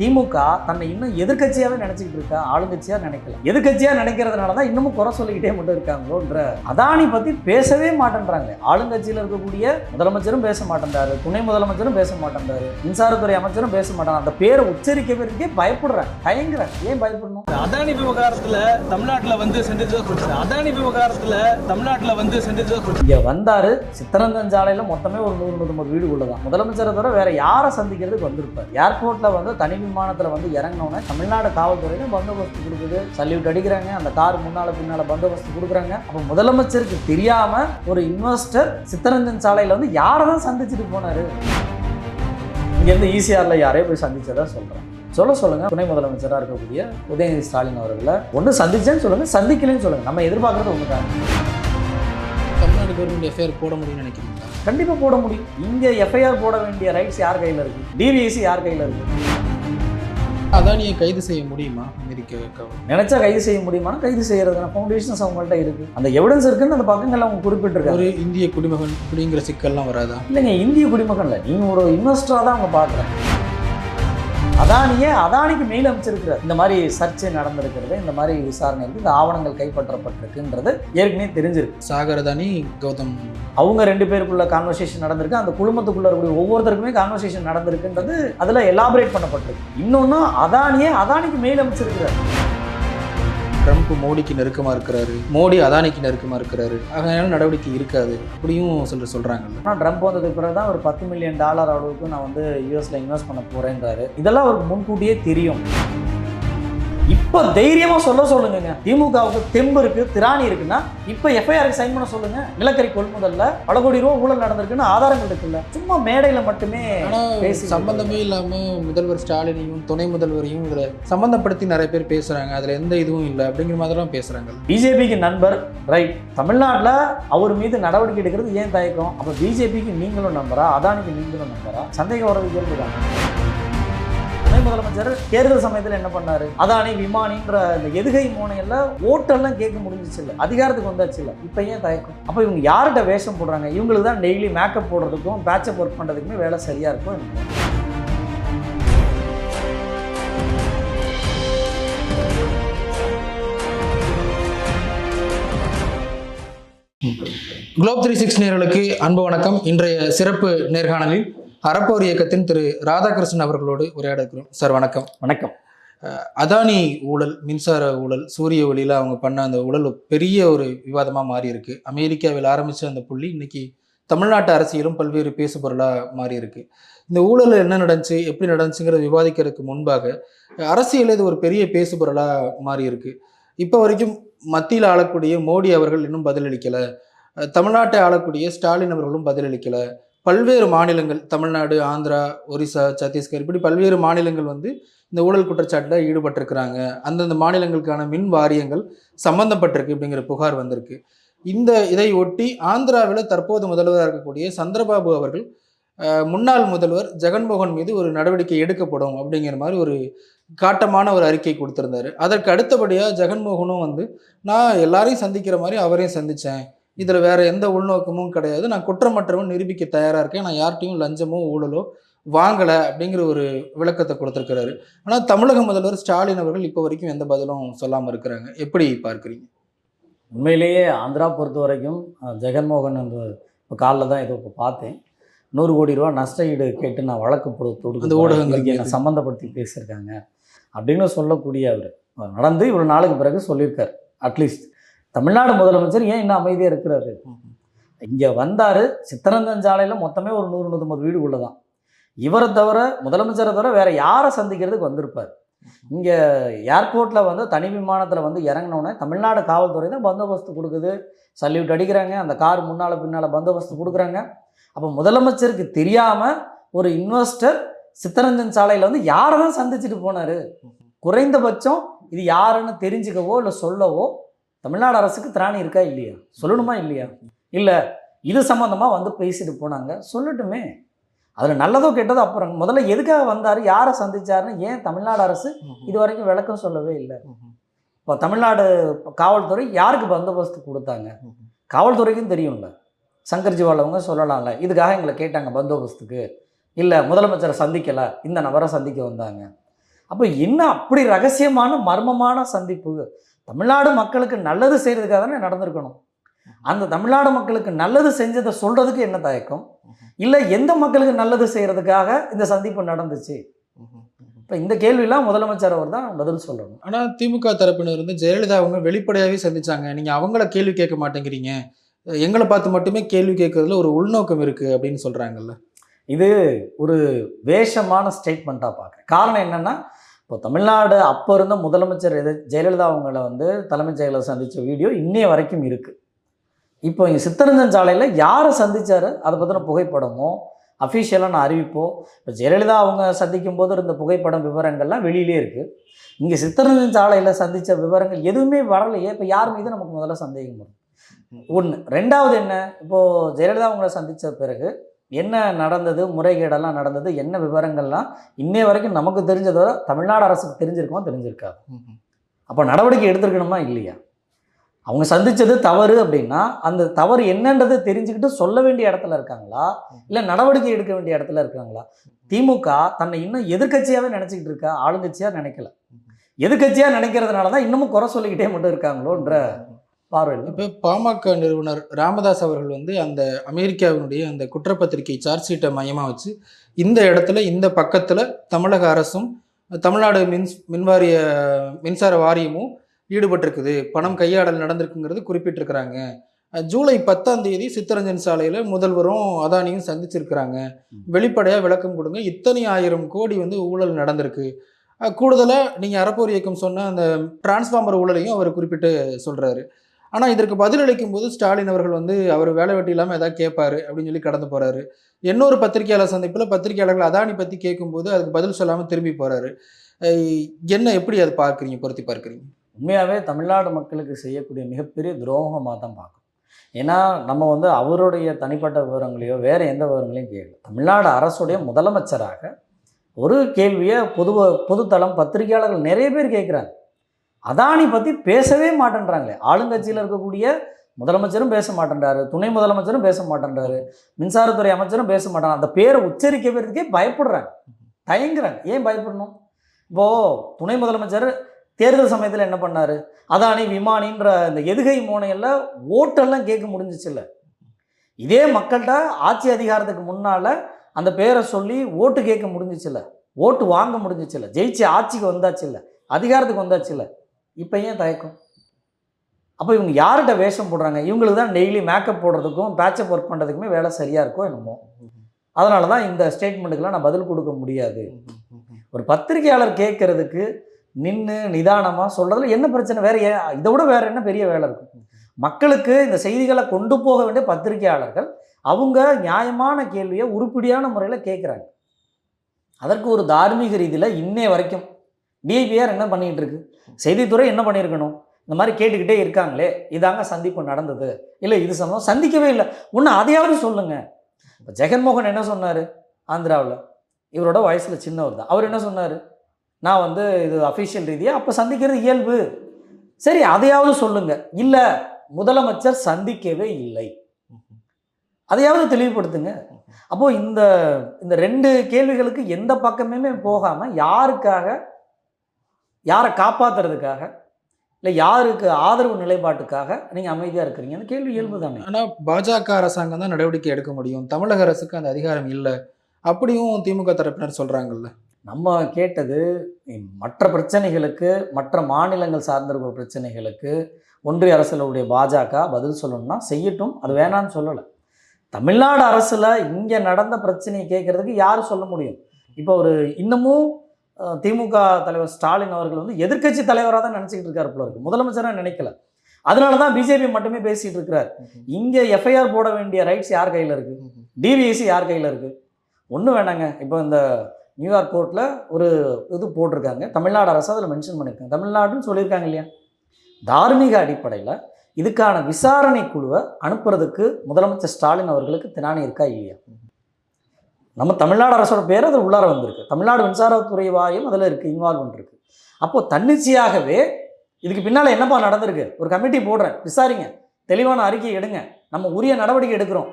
திமுக தன்னை இன்னும் எதிர்க்கட்சியாவே நினைச்சிட்டு இருக்கா? ஆளுங்கட்சியா நினைக்கல. எதிர்க்கட்சியா நினைக்கிறதுனால தான் இன்னமும் குறை சொல்லிக்கிட்டே மட்டும் இருக்காங்களோன்ற அதானி பத்தி பேசவே மாட்டேன்றாங்க. ஆளுங்கட்சியில் இருக்கக்கூடிய முதலமைச்சரும் பேச மாட்டேன்றாரு. துணை முதலமைச்சரும் பேச மாட்டேன்றாரு. மின்சாரத்துறை அமைச்சரும் பேச மாட்டாங்க அந்த பேரை உச்சரிக்கவே பயப்படுறாங்க தயங்குறாங்க ஏன் பயப்படணும்? அதானி விவகாரத்துல தமிழ்நாட்டுல வந்து குறிச்சு அதானி விவகாரத்துல தமிழ்நாட்டுல வந்து குறிச்சு இங்க வந்தாரு சித்தரஞ்சன் சாலையில மொத்தமே ஒரு நூறு நூற்றம்பது வீடு உள்ளதான். முதலமைச்சரை தவிர வேற யாரை சந்திக்கிறதுக்கு வந்திருப்பார்? ஏர்போர்ட்ல வந்து தனி விமானத்துல வந்து இறங்கினோன்னே தமிழ்நாடு காவல்துறையில பந்தோபஸ்து கொடுக்குது. சல்யூட் அடிக்கிறாங்க. அந்த கார் முன்னால பின்னால பந்தோபஸ்து கொடுக்குறாங்க. அப்போ முதலமைச்சருக்கு தெரியாம ஒரு இன்வெஸ்டர் சித்தரஞ்சன் சாலையில வந்து யாரை தான் சந்திச்சுட்டு போனாரு? இங்கேருந்து ஈசிஆர்ல யாரையோ போய் சந்திச்சதா சொல்றேன். சொல்ல சொல்லுங்க. துணை முதலமைச்சராக இருக்கக்கூடிய உதயநிதி ஸ்டாலின் அவர்களை. ஒன்று சந்திச்சேன்னு சொல்லுங்க சந்திக்கலைன்னு சொல்லுங்க. நம்ம எதிர்பார்க்கறது ஒன்று தான் தமிழ்நாடு கவர்மெண்ட் எஃப்ஐஆர் போட முடியும்னு நினைக்கிறீங்களா? கண்டிப்பாக போட முடியும். இங்கே எஃப்ஐஆர் போட வேண்டிய ரைட்ஸ் யார் கையில் இருக்கு? டிவிஎஸ்சி யார் கையில் இருக்கு? அதானியை கைது செய்ய முடியுமா? அமெரிக்க நினைச்சா கைது செய்ய முடியுமானா கைது செய்யறதுனா ஃபவுண்டேஷன்ஸ் அவங்கள்ட்ட இருக்கு. அந்த எவிடன்ஸ் இருக்குன்னு அந்த பக்கங்கள்ல அவங்க குறிப்பிட்டிருக்காங்க. ஒரு இந்திய குடிமகன் அப்படிங்கிற சிக்கல்லாம் வராதா? இல்லைங்க இந்திய குடிமகன்ல நீங்க ஒரு இன்வெஸ்டராக தான் அவங்க பார்க்குறாங்க. அதானியே அதானிக்கு மெயில் அமைச்சிருக்கிறார் இந்த மாதிரி சர்ச்சை நடந்திருக்கிறது இந்த மாதிரி விசாரணை இருக்கு இந்த ஆவணங்கள் கைப்பற்றப்பட்டிருக்குன்றது ஏற்கனவே தெரிஞ்சிருக்கு. சாகர் அதானி கௌதம். அவங்க ரெண்டு பேருக்குள்ள கான்வர்சேஷன் நடந்திருக்கு. அந்த குழுமத்துக்குள்ள இருக்கக்கூடிய ஒவ்வொருத்தருக்குமே கான்வர்சேஷன் நடந்திருக்குன்றது அதில் எலாபரேட் பண்ணப்பட்டிருக்கு. இன்னொன்று அதானியே அதானிக்கு மெயில் அமைச்சிருக்கிறார் ட்ரம்ப் மோடிக்கு நெருக்கமா இருக்கிறாரு. மோடி அதானிக்கு நெருக்கமா இருக்கிறாரு. அதனால நடவடிக்கை இருக்காது. அப்படியும் சொல்லிட்டு சொல்கிறாங்க ஆனால் ட்ரம்ப் வந்ததுக்கு பிறகு தான் ஒரு பத்து மில்லியன் டாலர் அளவுக்கு நான் வந்து யூஎஸ்ல இன்வெஸ்ட் பண்ண போகிறேன்றாரு இதெல்லாம் அவருக்கு முன்கூட்டியே தெரியும். இப்போ தைரியமா சொல்ல சொல்லுங்க திமுகவுக்கு தெம்பு இருக்கு திராணி இருக்குன்னா இப்போ எஃப்ஐஆருக்கு சைன் பண்ண சொல்லுங்க. நிலக்கரி கொள்முதல்ல பல கோடி ரூபா ஊழல் நடந்திருக்குன்னு ஆதாரங்கள் இருக்குல்ல. சும்மா மேடையில மட்டுமே பேசி சம்பந்தமே இல்லாம முதல்வர் ஸ்டாலினையும் துணை முதல்வரையும் இதுல சம்பந்தப்படுத்தி நிறைய பேர் பேசுறாங்க. அதுல எந்த இதுவும் இல்லை அப்படிங்கிற மாதிரிலாம் பேசுறாங்க. பிஜேபிக்கு நண்பர் ரைட் தமிழ்நாட்டில் அவர் மீது நடவடிக்கை எடுக்கிறது ஏன் தயக்கம்? அப்போ பிஜேபிக்கு நீங்களும் நம்பரா அதானிக்கு நீங்களும் நம்பரா சந்தேகம் வர்றது கேள்விதான். துணை முதலமைச்சர் தேர்தல் சமயத்தில் என்ன பண்ணாரு? அதானி விமானின்ற இந்த எதுகை மோனையில ஓட்டெல்லாம் கேட்க முடிஞ்சிச்சு இல்லை. அதிகாரத்துக்கு வந்தாச்சு இல்லை. இப்போ ஏன் தயக்கம்? அப்போ இவங்க யார்கிட்ட வேஷம் போடுறாங்க? இவங்களுக்கு தான் டெய்லி மேக்கப் போடுறதுக்கும் பேச்சப் ஒர்க் பண்ணுறதுக்குமே வேலை சரியா இருக்கும் குளோப் த்ரீ சிக்ஸ் நேர்களுக்கு அன்பு வணக்கம். இன்றைய சிறப்பு நேர்காணலில் அறப்போர் இயக்கத்தின் திரு ராதாகிருஷ்ணன் அவர்களோடு உரையாட இருக்கிறோம் சார் வணக்கம். வணக்கம். அதானி ஊழல் மின்சார ஊழல் சூரிய ஒளியில் அவங்க பண்ண அந்த ஊழல் பெரிய ஒரு விவாதமாக மாறி இருக்கு அமெரிக்காவில் ஆரம்பித்த அந்த புள்ளி இன்னைக்கு தமிழ்நாட்டு அரசியலும் பல்வேறு பேசு பொருளாக மாறி இருக்கு இந்த ஊழல் என்ன நடந்துச்சு எப்படி நடந்துச்சுங்கிறத விவாதிக்கிறதுக்கு முன்பாக அரசியல் இது ஒரு பெரிய பேசு பொருளாக மாறி இருக்கு இப்போ வரைக்கும் மத்தியில் ஆளக்கூடிய மோடி அவர்கள் இன்னும் பதிலளிக்கலை. தமிழ்நாட்டை ஆளக்கூடிய ஸ்டாலின் அவர்களும் பதிலளிக்கலை. பல்வேறு மாநிலங்கள் தமிழ்நாடு ஆந்திரா ஒரிசா சத்தீஸ்கர் இப்படி பல்வேறு மாநிலங்கள் வந்து இந்த ஊழல் குற்றச்சாட்டில் ஈடுபட்டிருக்கிறாங்க. அந்தந்த மாநிலங்களுக்கான மின் வாரியங்கள் சம்பந்தப்பட்டிருக்கு அப்படிங்கிற புகார் வந்திருக்கு. இந்த இதை ஒட்டி ஆந்திராவில் தற்போது முதல்வராக இருக்கக்கூடிய சந்திரபாபு அவர்கள் முன்னாள் முதல்வர் ஜெகன்மோகன் மீது ஒரு நடவடிக்கை எடுக்கப்படும் அப்படிங்கிற மாதிரி ஒரு காட்டமான ஒரு அறிக்கை கொடுத்துருந்தாரு. அதற்கு அடுத்தபடியாக ஜெகன்மோகனும் வந்து நான் எல்லாரையும் சந்திக்கிற மாதிரி அவரையும் சந்தித்தேன் இதில் வேற எந்த உள்நோக்கமும் கிடையாது. நான் குற்றமற்றவன் நிரூபிக்க தயாராக இருக்கேன். நான் யார்கிட்டையும் லஞ்சமோ ஊழலோ வாங்கலை அப்படிங்கிற ஒரு விளக்கத்தை கொடுத்துருக்கிறாரு. ஆனால் தமிழக முதல்வர் ஸ்டாலின் அவர்கள் இப்போ வரைக்கும் எந்த பதிலும் சொல்லாமல் இருக்கிறாங்க. எப்படி பார்க்குறீங்க? உண்மையிலேயே ஆந்திரா பொறுத்த வரைக்கும் ஜெகன்மோகன் அந்த இப்போ காலைல தான் ஏதோ இப்போ பார்த்தேன். நூறு கோடி ரூபா நஷ்ட ஈடு கேட்டு நான் வழக்கு போடு தொடுக்க அந்த போறேன். ஊடகங்கள் இதுக்கு என்னை. சம்மந்தப்படுத்தி பேசியிருக்காங்க. அப்படின்னு சொல்லக்கூடிய அவர். நடந்து இவ்வளோ நாளுக்கு பிறகு சொல்லியிருக்கார். அட்லீஸ்ட் தமிழ்நாடு முதலமைச்சர் ஏன் இன்னும் அமைதியாக இருக்கிறாரு? இங்கே வந்தார் சித்தரஞ்சன் சாலையில் மொத்தமே ஒரு நூறு நூற்றம்பது வீடு உள்ளதான். இவரை தவிர முதலமைச்சரை தவிர வேறு யாரை சந்திக்கிறதுக்கு வந்திருப்பார்? இங்கே ஏர்போர்ட்டில் வந்து தனி விமானத்தில் வந்து இறங்கினோடனே தமிழ்நாடு காவல்துறை தான் பந்தோபஸ்து கொடுக்குது. சல்யூட் அடிக்கிறாங்க. அந்த கார் முன்னால் பின்னால் பந்தோபஸ்து கொடுக்குறாங்க. அப்போ முதலமைச்சருக்கு தெரியாமல் ஒரு இன்வெஸ்டர் சித்தரஞ்சன் சாலையில் வந்து யாரை தான் சந்திச்சுட்டு போனார்? குறைந்தபட்சம் இது யாருன்னு தெரிஞ்சுக்கவோ இல்லை சொல்லவோ தமிழ்நாடு அரசுக்கு திராணி இருக்கா இல்லையா? சொல்லணுமா இல்லையா? இல்லை இது சம்மந்தமாக வந்து பேசிட்டு போனாங்க. சொல்லட்டுமே. அதில் நல்லதோ கெட்டதோ அப்புறம் முதல்ல எதுக்காக வந்தார் யாரை சந்திச்சாருன்னு ஏன் தமிழ்நாடு அரசு இது வரைக்கும் விளக்கம் சொல்லவே இல்லை? இப்போ தமிழ்நாடு காவல்துறை யாருக்கு பந்தோபஸ்து கொடுத்தாங்க? காவல்துறைக்கும் தெரியும்ல. சங்கர் ஜிவால் அவங்க சொல்லலாம்ல. இதுக்காக எங்களை கேட்டாங்க பந்தோபஸ்துக்கு. இல்லை முதலமைச்சரை சந்திக்கலை. இந்த நபரை சந்திக்க வந்தாங்க. அப்போ என்ன அப்படி ரகசியமான மர்மமான சந்திப்பு? தமிழ்நாடு மக்களுக்கு நல்லது செய்யறதுக்காக தானே நடந்திருக்கணும். அந்த தமிழ்நாடு மக்களுக்கு நல்லது செஞ்சதை சொல்றதுக்கு என்ன தயக்கம்? இல்லை எந்த மக்களுக்கு நல்லது செய்யறதுக்காக இந்த சந்திப்பு நடந்துச்சு? இப்போ இந்த கேள்வியெல்லாம் முதலமைச்சர் அவர் தான் பதில் சொல்லணும். ஆனா திமுக தரப்பினர் வந்து ஜெயலலிதா அவங்க வெளிப்படையாவே சந்திச்சாங்க. நீங்க அவங்கள கேள்வி கேட்க மாட்டேங்கிறீங்க. எங்களை பார்த்து மட்டுமே கேள்வி கேட்கறதுல ஒரு உள்நோக்கம் இருக்கு அப்படின்னு சொல்றாங்கல்ல. இது ஒரு வேஷமான ஸ்டேட்மெண்ட்டாக பார்க்குறேன். காரணம் என்னென்னா இப்போ தமிழ்நாடு அப்போ இருந்த முதலமைச்சர் எது ஜெயலலிதா அவங்கள வந்து தலைமைச் செயலர் சந்தித்த வீடியோ இன்னைய வரைக்கும் இருக்குது இப்போ இங்கே சித்தரஞ்சன் சாலையில் யாரை சந்தித்தார் அதை பற்றின புகைப்படமோ? அஃபிஷியலான அறிவிப்போ? இப்போ ஜெயலலிதா அவங்க சந்திக்கும் போது இருந்த புகைப்படம் விவரங்கள்லாம் வெளியிலே இருக்குது இங்கே சித்தரஞ்சன் சாலையில் சந்தித்த விவரங்கள் எதுவுமே வரலையே. இப்போ யார் மீது நமக்கு முதல்ல சந்தேகம் வரும்? ஒன்று ரெண்டாவது என்ன? இப்போது ஜெயலலிதா அவங்கள சந்தித்த பிறகு என்ன நடந்தது முறைகேடெல்லாம் நடந்தது என்ன விவரங்கள்லாம் இன்னைய வரைக்கும் நமக்கு தெரிஞ்சதோட தமிழ்நாடு அரசுக்கு தெரிஞ்சிருக்குமா தெரிஞ்சிருக்காது. அப்போ நடவடிக்கை எடுத்திருக்கணுமா இல்லையா? அவங்க சந்திச்சது தவறு அப்படின்னா அந்த தவறு என்னன்றது தெரிஞ்சுக்கிட்டு சொல்ல வேண்டிய இடத்துல இருக்காங்களா? இல்லை நடவடிக்கை எடுக்க வேண்டிய இடத்துல இருக்காங்களா? திமுக தன்னை இன்னும் எதிர்க்கட்சியாவே நினச்சிக்கிட்டு இருக்கா? ஆளுங்கட்சியாக நினைக்கல. எதிர்க்கட்சியாக நினைக்கிறதுனால தான் இன்னமும் குறை சொல்லிக்கிட்டே மட்டும் இருக்காங்களோன்ற பார்வையில். இப்போ பாமக நிறுவனர் ராமதாஸ் அவர்கள் வந்து அந்த அமெரிக்காவினுடைய அந்த குற்றப்பத்திரிகை சார்ஜ் ஷீட்டை மையமாக வச்சு இந்த இடத்துல இந்த பக்கத்தில் தமிழக அரசும் தமிழ்நாடு மின் மின்வாரிய மின்சார வாரியமும் ஈடுபட்டிருக்குது. பணம் கையாடல் நடந்திருக்குங்கிறது குறிப்பிட்டிருக்கிறாங்க. ஜூலை பத்தாம் தேதி சித்தரஞ்சன் சாலையில் முதல்வரும் அதானியும் சந்திச்சிருக்கிறாங்க. வெளிப்படையாக விளக்கம் கொடுங்க. இத்தனை ஆயிரம் கோடி வந்து ஊழல் நடந்திருக்கு. அஹ் கூடுதலா நீங்க அறப்போர் இயக்கம் சொன்ன அந்த டிரான்ஸ்ஃபார்மர் ஊழலையும் அவர் குறிப்பிட்டு சொல்றாரு. ஆனால் இதற்கு பதிலளிக்கும் போது ஸ்டாலின் அவர்கள் வந்து அவர் வேலை வெட்டி இல்லாமல் ஏதாவது கேட்பாரு அப்படின்னு சொல்லி கடந்து போகிறாரு இன்னொரு பத்திரிகையாளர் சந்திப்பில் பத்திரிகையாளர்கள் அதானி பற்றி கேட்கும்போது அதுக்கு பதில் சொல்லாமல் திரும்பி போகிறாரு என்ன எப்படி அதை பார்க்குறீங்க பொருத்தி பார்க்குறீங்க? உண்மையாகவே தமிழ்நாடு மக்களுக்கு செய்யக்கூடிய மிகப்பெரிய துரோகமாக தான் பார்க்கணும். ஏன்னா நம்ம வந்து அவருடைய தனிப்பட்ட விவரங்களையோ வேறு எந்த விவரங்களையும் கேட்கல. தமிழ்நாடு அரசுடைய முதலமைச்சராக ஒரு கேள்வியை பொது பொதுத்தளம் பத்திரிகையாளர்கள் நிறைய பேர் கேட்குறாங்க. அதானி பற்றி பேசவே மாட்டேன்றாங்களே. ஆளுங்கட்சியில் இருக்கக்கூடிய முதலமைச்சரும் பேச மாட்டேன்றாரு. துணை முதலமைச்சரும் பேச மாட்டேன்றாரு. மின்சாரத்துறை அமைச்சரும் பேச மாட்டாங்க அந்த பேரை உச்சரிக்கிறதுக்கே பயப்படுறாங்க. தயங்குறாங்க. ஏன் பயப்படணும்? இப்போது துணை முதலமைச்சர் தேர்தல் சமயத்தில் என்ன பண்ணார்? அதானி விமானின்ற இந்த எதுகை மோனையில் ஓட்டெல்லாம் கேட்க முடிஞ்சிச்சுல்ல. இதே மக்கள்கிட்ட ஆட்சி அதிகாரத்துக்கு முன்னால் அந்த பேரை சொல்லி ஓட்டு கேட்க முடிஞ்சிச்சுல்ல. ஓட்டு வாங்க முடிஞ்சிச்சுல்ல. ஜெயிச்சு ஆட்சிக்கு வந்தாச்சுல்ல. அதிகாரத்துக்கு வந்தாச்சுல்ல. இப்போ ஏன் தயக்கம்? அப்போ இவங்க யார்கிட்ட வேஷம் போடுறாங்க? இவங்களுக்கு தான் டெய்லி மேக்கப் போடுறதுக்கும் பேச்சப் ஒர்க் பண்ணுறதுக்குமே வேலை சரியாக இருக்கோ என்னமோ. அதனால தான் இந்த ஸ்டேட்மெண்ட்டுக்கெலாம் நான் பதில் கொடுக்க முடியாது. ஒரு பத்திரிகையாளர் கேட்கறதுக்கு நின்று நிதானமாக சொல்கிறதுல என்ன பிரச்சனை? வேற ஏன் இதை விட வேறு என்ன பெரிய வேலை இருக்கும்? மக்களுக்கு இந்த செய்திகளை கொண்டு போக வேண்டிய பத்திரிகையாளர்கள் அவங்க நியாயமான கேள்வியை உருப்படியான முறையில் கேட்குறாங்க அதற்கு ஒரு தார்மீக ரீதியில் இன்னே வரைக்கும் டிஐபிஆர் என்ன பண்ணிகிட்டு இருக்கு செய்தித்துறை என்ன பண்ணியிருக்கணும்? இந்த மாதிரி கேட்டுக்கிட்டே இருக்காங்களே இதாங்க சந்திப்பு நடந்தது. இல்லை இது சம்பவம் சந்திக்கவே இல்லை. ஒன்று அதையாவது சொல்லுங்க. இப்போ ஜெகன்மோகன் என்ன சொன்னார் ஆந்திராவில்? இவரோட வயசில் சின்னவர் தான். அவர் என்ன சொன்னார்? நான் வந்து இது அஃபிஷியல் ரீதியாக அப்போ சந்திக்கிறது இயல்பு. சரி அதையாவது சொல்லுங்க. இல்லை முதலமைச்சர் சந்திக்கவே இல்லை. அதையாவது தெளிவுபடுத்துங்க. அப்போது இந்த இந்த ரெண்டு கேள்விகளுக்கு எந்த பக்கமே போகாமல் யாருக்காக யாரை காப்பாத்துறதுக்காக இல்லை யாருக்கு ஆதரவு நிலைப்பாட்டுக்காக நீங்கள் அமைதியாக இருக்கிறீங்க? அந்த கேள்வி இயல்பு தானே ஆனா பாஜக அரசாங்கம் தான் நடவடிக்கை எடுக்க முடியும். தமிழக அரசுக்கு அந்த அதிகாரம் இல்லை. அப்படியும் திமுக தரப்பினர் சொல்றாங்கல்ல. நம்ம கேட்டது மற்ற பிரச்சனைகளுக்கு மற்ற மாநிலங்கள் சார்ந்திருக்கிற பிரச்சனைகளுக்கு ஒன்றிய அரசுடைய பாஜக பதில் சொல்லணும்னா செய்யட்டும். அது வேணான்னு சொல்லலை. தமிழ்நாடு அரசில் இங்கே நடந்த பிரச்சனையை கேட்குறதுக்கு யார் சொல்ல முடியும்? இப்போ ஒரு இன்னமும் திமுக தலைவர் ஸ்டாலின் அவர்கள் வந்து எதிர்க்கட்சி தலைவராக தான் நினச்சிக்கிட்டு இருக்காரு போல இருக்கு. முதலமைச்சராக நினைக்கல. அதனால தான் பிஜேபி மட்டுமே பேசிகிட்டு இருக்கிறார். இங்கே எஃப்ஐஆர் போட வேண்டிய ரைட்ஸ் யார் கையில் இருக்குது டிவிஎஸ்சி யார் கையில் இருக்குது ஒன்றும் வேணாங்க இப்போ இந்த நியூயார்க் கோர்ட்டில் ஒரு இது போட்டிருக்காங்க. தமிழ்நாடு அரசு அதில் மென்ஷன் பண்ணியிருக்காங்க. தமிழ்நாடுன்னு சொல்லியிருக்காங்க இல்லையா? தார்மீக அடிப்படையில் இதுக்கான விசாரணை குழுவை அனுப்புறதுக்கு முதலமைச்சர் ஸ்டாலின் அவர்களுக்கு தினானி இருக்கா இல்லையா? நம்ம தமிழ்நாடு அரசோட பேர் அது உள்ளார வந்திருக்கு. தமிழ்நாடு மின்சாரத்துறை வாரியம் அதில் இருக்குது இன்வால்வ்மெண்ட் இருக்குது அப்போது தன்னிச்சையாகவே இதுக்கு பின்னால் என்னப்பா நடந்திருக்கு? ஒரு கமிட்டி போடுறேன் விசாரிங்க தெளிவான அறிக்கை எடுங்க நம்ம உரிய நடவடிக்கை எடுக்கிறோம்.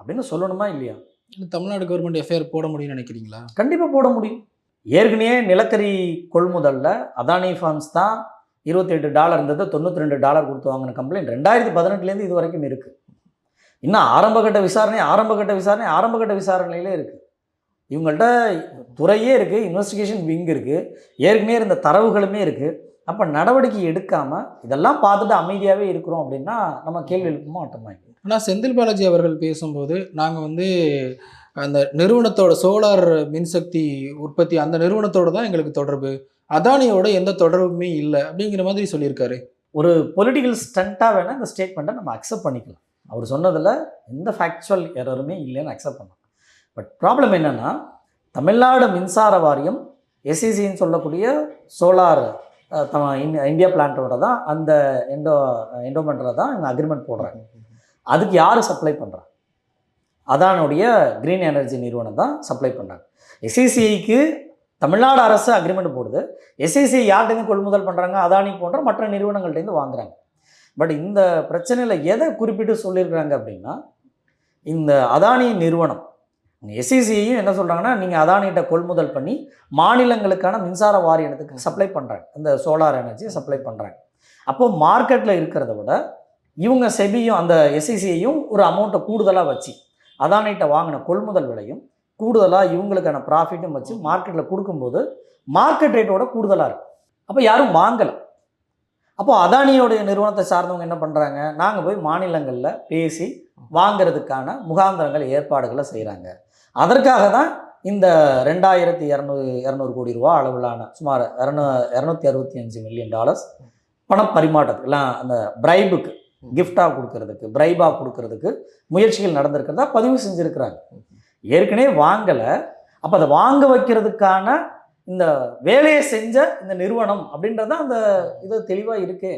அப்படின்னு சொல்லணுமா இல்லையா? இல்ல தமிழ்நாடு கவர்மெண்ட் எஃப்ஐஆர் போட முடியும்னு நினைக்கிறீங்களா? கண்டிப்பாக போட முடியும். ஏற்கனவே நிலக்கரி கொள்முதலில் அதானி ஃபார்ம்ஸ் தான் இருபத்தி எட்டு டாலர் இருந்தது தொண்ணூற்றி ரெண்டு டாலர் கொடுத்து வாங்கின கம்ப்ளைண்ட் ரெண்டாயிரத்தி பதினெட்டுலேருந்து இது வரைக்கும் இருக்குது இன்னும் ஆரம்பகட்ட விசாரணை ஆரம்பகட்ட விசாரணை ஆரம்பகட்ட விசாரணையிலே இருக்குது இவங்கள்ட்ட துறையே இருக்குது இன்வெஸ்டிகேஷன் விங் இருக்குது ஏற்கனவே இருந்த தரவுகளுமே இருக்குது அப்போ நடவடிக்கை எடுக்காமல் இதெல்லாம் பார்த்துட்டு அமைதியாகவே இருக்கிறோம் அப்படின்னா நம்ம கேள்வி எழுப்ப மாட்டோமா ஆனால் செந்தில் பாலாஜி அவர்கள் பேசும்போது நாங்கள் வந்து அந்த நிறுவனத்தோட சோலார் மின்சக்தி உற்பத்தி அந்த நிறுவனத்தோட தான் எங்களுக்கு தொடர்பு. அதானியோட எந்த தொடர்புமே இல்லை அப்படிங்கிற மாதிரி சொல்லியிருக்காரு. ஒரு பொலிட்டிக்கல் ஸ்டண்ட்டாக வேணால் இந்த ஸ்டேட்மெண்ட்டை நம்ம அக்செப்ட் பண்ணிக்கலாம். அவர் சொன்னதில் எந்த ஃபேக்சுவல் எரருமே இல்லைன்னு அக்செப்ட் பண்ணலாம் பட் ப்ராப்ளம் என்னென்னா தமிழ்நாடு மின்சார வாரியம் எஸ்இசின்னு சொல்லக்கூடிய சோலார் இந்தியா பிளான்ட்டோட தான் அந்த எண்டோ எண்டோமெண்ட்டில் தான் இங்கே அக்ரிமெண்ட் போடுறாங்க. அதுக்கு யார் சப்ளை பண்ணுறா அதானுடைய க்ரீன் எனர்ஜி நிறுவனம் தான் சப்ளை பண்ணுறாங்க எஸ்இசிஐக்கு தமிழ்நாடு அரசு அக்ரிமெண்ட் போடுது. எஸ்ஐசி யார்கிட்டேருந்து கொள்முதல் பண்ணுறாங்க அதானி போன்ற மற்ற நிறுவனங்கள்டேருந்து வாங்குறாங்க. பட் இந்த பிரச்சனையில் எதை குறிப்பிட்டு சொல்லியிருக்கிறாங்க அப்படின்னா இந்த அதானி நிறுவனம் எஸ்இசியையும் என்ன சொல்கிறாங்கன்னா நீங்கள் அதானிகிட்ட கொள்முதல் பண்ணி மாநிலங்களுக்கான மின்சார வாரியத்துக்கு சப்ளை பண்ணுறாங்க இந்த சோலார் எனர்ஜியை சப்ளை பண்ணுறாங்க அப்போ மார்க்கெட்டில் இருக்கிறத விட இவங்க செபியும் அந்த எஸ்இசியையும் ஒரு அமௌண்ட்டை கூடுதலாக வச்சு அதானிகிட்ட வாங்கின கொள்முதல் விலையும் கூடுதலாக இவங்களுக்கான ப்ராஃபிட்டும் வச்சு மார்க்கெட்டில் கொடுக்கும்போது மார்க்கெட் ரேட்டோட கூடுதலாக இருக்கும். அப்போ யாரும் வாங்கலை. அப்போ அதானியோடைய நிறுவனத்தை சார்ந்தவங்க என்ன பண்ணுறாங்க நாங்கள் போய் மாநிலங்களில் பேசி வாங்கிறதுக்கான முகாந்திரங்கள் ஏற்பாடுகளை செய்கிறாங்க அதற்காக தான் இந்த ரெண்டாயிரத்தி இரநூறு இரநூறு கோடி ரூபா அளவிலான சுமார் இரநூ இரநூத்தி அறுபத்தி அஞ்சு மில்லியன் டாலர்ஸ் பண பரிமாற்றத்துக்கு எல்லாம் அந்த பிரைபுக்கு கிஃப்டாக கொடுக்கறதுக்கு பிரைபாக கொடுக்கறதுக்கு முயற்சிகள் நடந்திருக்கிறதா பதிவு செஞ்சுருக்கிறாங்க. ஏற்கனவே வாங்கலை. அப்போ அதை வாங்க வைக்கிறதுக்கான இந்த வேலையை செஞ்ச இந்த நிறுவனம் அப்படின்றது அந்த இது தெளிவாக இருக்கு.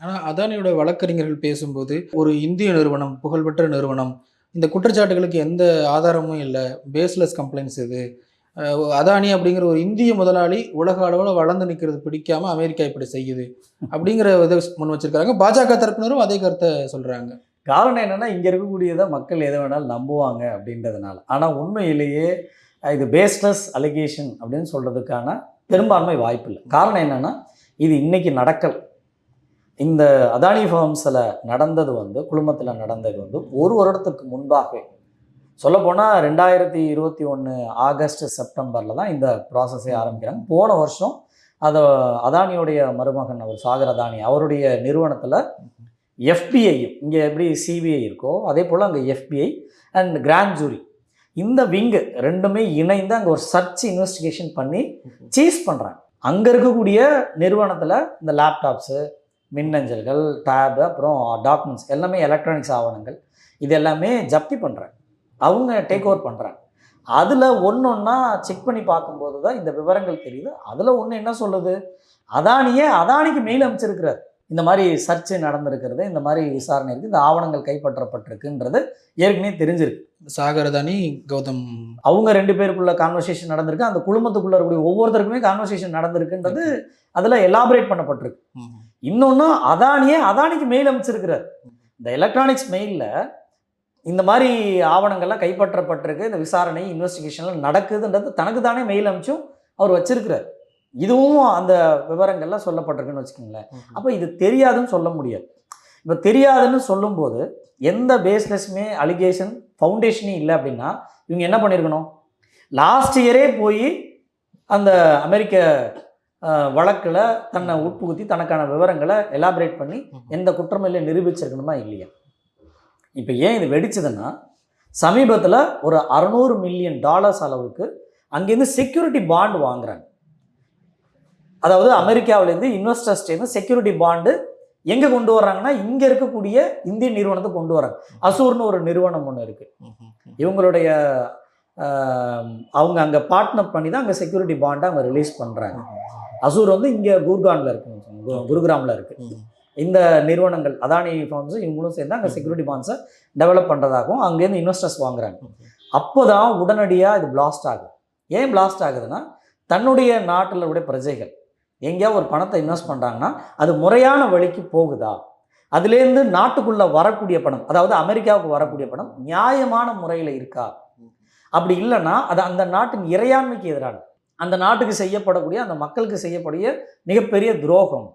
ஆனால் அதானியோட வழக்கறிஞர்கள் பேசும்போது ஒரு இந்திய நிறுவனம் புகழ்பெற்ற நிறுவனம் இந்த குற்றச்சாட்டுகளுக்கு எந்த ஆதாரமும் இல்லை பேஸ்லெஸ் கம்ப்ளைண்ட்ஸ் இது. அதானி அப்படிங்கிற ஒரு இந்திய முதலாளி உலக அளவில் வளர்ந்து நிற்கிறது பிடிக்காம அமெரிக்கா இப்படி செய்யுது அப்படிங்கிற இதை முன் வச்சிருக்காங்க. பாஜக தரப்பினரும் அதே கருத்தை சொல்றாங்க. காரணம் என்னன்னா இங்கே இருக்கக்கூடியதை மக்கள் எதை வேணாலும் நம்புவாங்க அப்படின்றதுனால. ஆனால் உண்மையிலேயே இது பேஸ்லெஸ் அலிகேஷன் அப்படின்னு சொல்கிறதுக்கான பெரும்பான்மை வாய்ப்பு இல்லை காரணம் என்னன்னா இது இன்னைக்கு நடக்கல். இந்த அதானி ஃபார்ம்ஸில் நடந்தது வந்து குழுமத்தில் நடந்தது வந்து ஒரு வருடத்துக்கு முன்பாகவே. சொல்லப்போனால் ரெண்டாயிரத்தி இருபத்தி ஒன்று ஆகஸ்ட் செப்டம்பரில் தான் இந்த ப்ராசஸே ஆரம்பிக்கிறாங்க. போன வருஷம் அதை அதானியோடைய மருமகன் அவர் சாகர் அதானி அவருடைய நிறுவனத்தில் எஃபிஐயும் இங்கே எப்படி சிபிஐ இருக்கோ அதே போல் அங்கே எஃபிஐ அண்ட் கிராண்ட் ஜூரி இந்த விங்கு ரெண்டுமே இணைந்து அங்கே ஒரு சர்ச் இன்வெஸ்டிகேஷன் பண்ணி சீஸ் பண்ணுறாங்க அங்கே இருக்கக்கூடிய நிறுவனத்தில் இந்த லேப்டாப்ஸு மின்னஞ்சல்கள் டேபு அப்புறம் டாக்குமெண்ட்ஸ் எல்லாமே எலக்ட்ரானிக்ஸ் ஆவணங்கள் இது எல்லாமே ஜப்தி பண்ணுறாங்க அவங்க டேக் ஓவர் பண்ணுறாங்க அதில் ஒன்று ஒன்றா செக் பண்ணி பார்க்கும்போது தான் இந்த விவரங்கள் தெரியுது. அதில் ஒன்று என்ன சொல்லுது? அதானியே அதானிக்கு மெயில் அமைச்சிருக்கிறார் இந்த மாதிரி சர்ச்சை நடந்திருக்கிறது இந்த மாதிரி விசாரணை இருக்குது இந்த ஆவணங்கள் கைப்பற்றப்பட்டிருக்குன்றது ஏற்கனவே தெரிஞ்சிருக்கு. சாகர் அதானி கௌதம். அவங்க ரெண்டு பேருக்குள்ள கான்வர்சேஷன் நடந்திருக்கு. அந்த குழுமத்துக்குள்ள இருக்கக்கூடிய ஒவ்வொருத்தருக்குமே கான்வர்சேஷன் நடந்திருக்குன்றது அதில் எலாபரேட் பண்ணப்பட்டிருக்கு. இன்னொன்று அதானியே அதானிக்கு மெயில் அமைச்சிருக்கிறார். இந்த எலக்ட்ரானிக்ஸ் மெயிலில் இந்த மாதிரி ஆவணங்கள்லாம் கைப்பற்றப்பட்டிருக்கு. இந்த விசாரணை இன்வெஸ்டிகேஷன்லாம் நடக்குதுன்றது தனக்கு தானே மெயில் அனுப்பிச்சும் அவர் வச்சிருக்கிறார். இதுவும் அந்த விவரங்கள்லாம் சொல்லப்பட்டிருக்குன்னு வச்சுக்கோங்களேன். அப்போ இது தெரியாதுன்னு சொல்ல முடியாது. இப்போ தெரியாதுன்னு சொல்லும்போது எந்த பேஸ்லெஸ்மே அலிகேஷன் ஃபவுண்டேஷனே இல்லை அப்படின்னா இவங்க என்ன பண்ணியிருக்கணும் லாஸ்ட் இயரே போய் அந்த அமெரிக்க வழக்கில் தன்னை உட்புகுத்தி தனக்கான விவரங்களை எலாபரேட் பண்ணி எந்த குற்றமும் இல்லை நிரூபிச்சிருக்கணுமா இல்லையா? இப்போ ஏன் இது வெடிச்சதுன்னா சமீபத்தில் ஒரு அறநூறு மில்லியன் டாலர்ஸ் அளவுக்கு அங்கேருந்து செக்யூரிட்டி பாண்ட் வாங்குறாங்க. அதாவது அமெரிக்காவிலேருந்து இன்வெஸ்டர்ஸ்டேருந்து செக்யூரிட்டி பாண்டு எங்கே கொண்டு வர்றாங்கன்னா இங்கே இருக்கக்கூடிய இந்திய நிறுவனத்தை கொண்டு வராங்க அசூர்னு ஒரு நிறுவனம் ஒன்று இருக்குது இவங்களுடைய அவங்க அங்கே பார்ட்னர் பண்ணி தான் அங்கே செக்யூரிட்டி பாண்டை அவங்க ரிலீஸ் பண்ணுறாங்க அசூர் வந்து இங்கே குர்கானில் இருக்குன்னு குருகிராமில் இருக்குது இந்த நிறுவனங்கள் அதானி ஃபார்ம்ஸ் இவங்களும் சேர்ந்து அங்கே செக்யூரிட்டி பாண்ட்ஸை டெவலப் பண்ணுறதாகவும் அங்கேருந்து இன்வெஸ்டர்ஸ் வாங்குறாங்க. அப்போ தான் உடனடியாக இது பிளாஸ்ட் ஆகுது. ஏன் பிளாஸ்ட் ஆகுதுன்னா தன்னுடைய நாட்டில் உடைய பிரஜைகள் எங்கேயாவது ஒரு பணத்தை இன்வெஸ்ட் பண்ணுறாங்கன்னா அது முறையான வழிக்கு போகுதா? அதுலேருந்து நாட்டுக்குள்ளே வரக்கூடிய பணம் அதாவது அமெரிக்காவுக்கு வரக்கூடிய பணம் நியாயமான முறையில் இருக்கா? அப்படி இல்லைன்னா அது அந்த நாட்டின் இறையாண்மைக்கு எதிரானது. அந்த நாட்டுக்கு செய்யப்படக்கூடிய அந்த மக்களுக்கு செய்யக்கூடிய மிகப்பெரிய துரோகம்.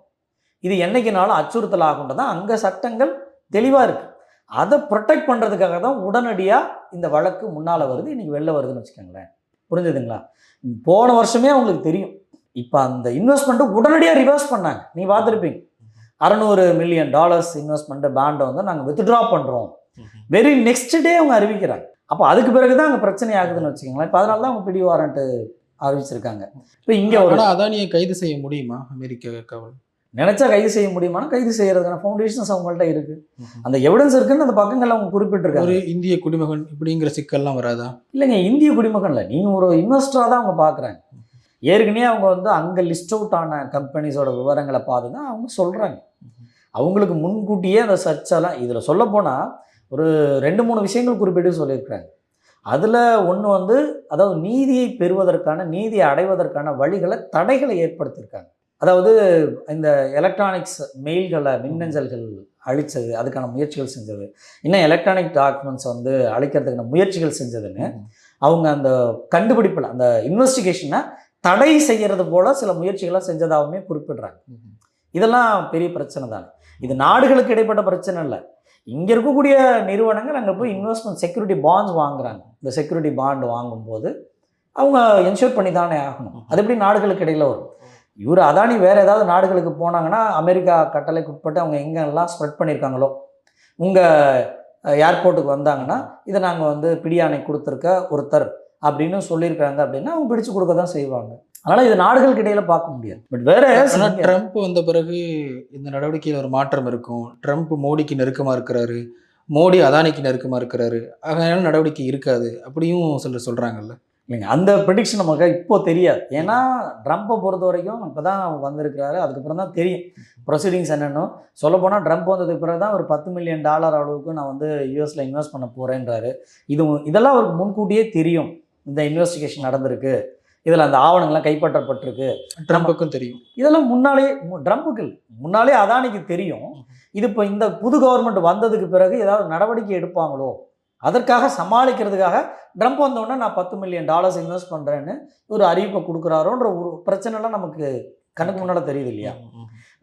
இது என்றைக்குனாலும் அச்சுறுத்தல் ஆகுன்றது தான் அங்கே சட்டங்கள் தெளிவாக இருக்குது அதை ப்ரொடெக்ட் பண்ணுறதுக்காக தான் உடனடியாக இந்த வழக்கு முன்னால் வருது இன்றைக்கி வெளில வருதுன்னு வச்சுக்கோங்களேன். புரிஞ்சுதுங்களா? போன வருஷமே அவங்களுக்கு தெரியும். இப்போ அந்த இன்வெஸ்ட்மெண்ட்டு உடனடியாக ரிவர்ஸ் பண்ணாங்க. நீ பார்த்துருப்பீங்க. அறநூறு மில்லியன் டாலர்ஸ் இன்வெஸ்ட்மெண்ட்டு பாண்டை வந்து நாங்கள் வித்ட்ரா பண்ணுறோம் வெரி நெக்ஸ்ட் டே அவங்க அறிவிக்கிறாங்க. அப்போ அதுக்கு பிறகு தான் அங்கே பிரச்சனை ஆகுதுன்னு வச்சுக்கோங்களேன். இப்போ அதனால தான் அவங்க பிடி வாரண்ட்டு அறிவிச்சிருக்காங்க. இப்போ இங்கே ஒரு அதானியை கைது செய்ய முடியுமா? அமெரிக்க காவல்? நினைச்சா கைது செய்ய முடியுமானா கைது செய்யறதுக்கான ஃபவுண்டேஷன்ஸ் அவங்கள்ட்ட இருக்கு. அந்த எவிடன்ஸ் இருக்குன்னு அந்த பக்கங்கள்ல அவங்க குறிப்பிட்டிருக்காங்க. ஒரு இந்திய குடிமகன் இப்படிங்கிற சிக்கல்லாம் வராதா? இல்லைங்க இந்திய குடிமகன் இல்லை. நீங்கள் ஒரு இன்வெஸ்டராக தான் அவங்க பார்க்குறாங்க ஏற்கனவே அவங்க வந்து அங்கே லிஸ்ட் அவுட் ஆன கம்பெனிஸோட விவரங்களை பார்த்து தான் அவங்க சொல்கிறாங்க அவங்களுக்கு முன்கூட்டியே அந்த சர்ச்செல்லாம் இதில் சொல்லப்போனால் ஒரு ரெண்டு மூணு விஷயங்கள் குறிப்பிட்டு சொல்லியிருக்கிறாங்க. அதில் ஒன்று வந்து அதாவது நீதியை பெறுவதற்கான நீதியை அடைவதற்கான வழிகளை தடைகளை ஏற்படுத்தியிருக்காங்க. அதாவது இந்த எலக்ட்ரானிக்ஸ் மெயில்களை மின்னஞ்சல்கள் அழிச்சது அதுக்கான முயற்சிகள் செஞ்சது. இன்னும் எலக்ட்ரானிக் டாக்குமெண்ட்ஸ் வந்து அழிக்கிறதுக்கான முயற்சிகள் செஞ்சதுன்னு அவங்க அந்த கண்டுபிடிப்பில் அந்த இன்வெஸ்டிகேஷனை தடை செய்யறது போல சில முயற்சிகளை செஞ்சதாகவுமே குறிப்பிடுறாங்க. இதெல்லாம் பெரிய பிரச்சனை தானே. இது நாடுகளுக்கு இடைப்பட்ட பிரச்சனை இல்லை. இங்கே இருக்கக்கூடிய நிறுவனங்கள் அங்கே போய் இன்வெஸ்ட்மெண்ட் செக்யூரிட்டி பாண்ட்ஸ் வாங்குறாங்க. இந்த செக்யூரிட்டி பாண்ட் வாங்கும்போது அவங்க என்ஷூர் பண்ணி தானே ஆகணும். அது எப்படி நாடுகளுக்கு இடையில வரும்? இவர் அதானி வேறு ஏதாவது நாடுகளுக்கு போனாங்கன்னா அமெரிக்கா கட்டளைக்கு உட்பட்டு அவங்க எங்கெல்லாம் ஸ்ப்ரெட் பண்ணியிருக்காங்களோ உங்கள் ஏர்போர்ட்டுக்கு வந்தாங்கன்னா இதை நாங்கள் வந்து பிடியாணை கொடுத்துருக்க ஒருத்தர் அப்படின்னு சொல்லியிருக்காங்க அப்படின்னா அவங்க பிடிச்சு கொடுக்க தான் செய்வாங்க. அதனால் இது நாடுகளுக்கு இடையில பார்க்க முடியாது. பட் வேற ட்ரம்ப் வந்த பிறகு இந்த நடவடிக்கையில் ஒரு மாற்றம் இருக்கும். ட்ரம்ப் மோடிக்கு நெருக்கமா இருக்கிறாரு. மோடி அதானிக்கு நெருக்கமா இருக்கிறாரு. அதனால நடவடிக்கை இருக்காது. அப்படியும் சிலர் சொல்றாங்கல்ல. இல்லைங்க அந்த ப்ரிடிக்ஷன் நமக்கு இப்போ தெரியாது. ஏன்னா ட்ரம்ப்பை பொறுத்த வரைக்கும் இப்போ தான் வந்திருக்கிறாரு. அதுக்கப்புறம் தான் தெரியும். ப்ரொசீடிங்ஸ் என்னென்னு. சொல்லப்போனால் ட்ரம்ப் வந்ததுக்கு பிறகு தான் ஒரு பத்து மில்லியன் டாலர் அளவுக்கு நான் வந்து யூஎஸில் இன்வெஸ்ட் பண்ண போகிறேன்றாரு இது இதெல்லாம் அவருக்கு முன்கூட்டியே தெரியும். இந்த இன்வெஸ்டிகேஷன் நடந்திருக்கு. இதில் அந்த ஆவணங்கள்லாம் கைப்பற்றப்பட்டிருக்கு. ட்ரம்ப்புக்கும் தெரியும். இதெல்லாம் முன்னாலே ட்ரம்புக்கு முன்னாலே அதானிக்கு தெரியும். இது இப்போ இந்த புது கவர்மெண்ட் வந்ததுக்கு பிறகு ஏதாவது நடவடிக்கை எடுப்பாங்களோ? அதற்காக சமாளிக்கிறதுக்காக ட்ரம்ப் வந்தோடனே நான் பத்து மில்லியன் டாலர்ஸ் இன்வெஸ்ட் பண்ணுறேன்னு ஒரு அறிவிப்பை கொடுக்குறாரோன்ற ஒரு பிரச்சனைலாம் நமக்கு கண்ணுக்கு முன்னால் தெரியுது இல்லையா?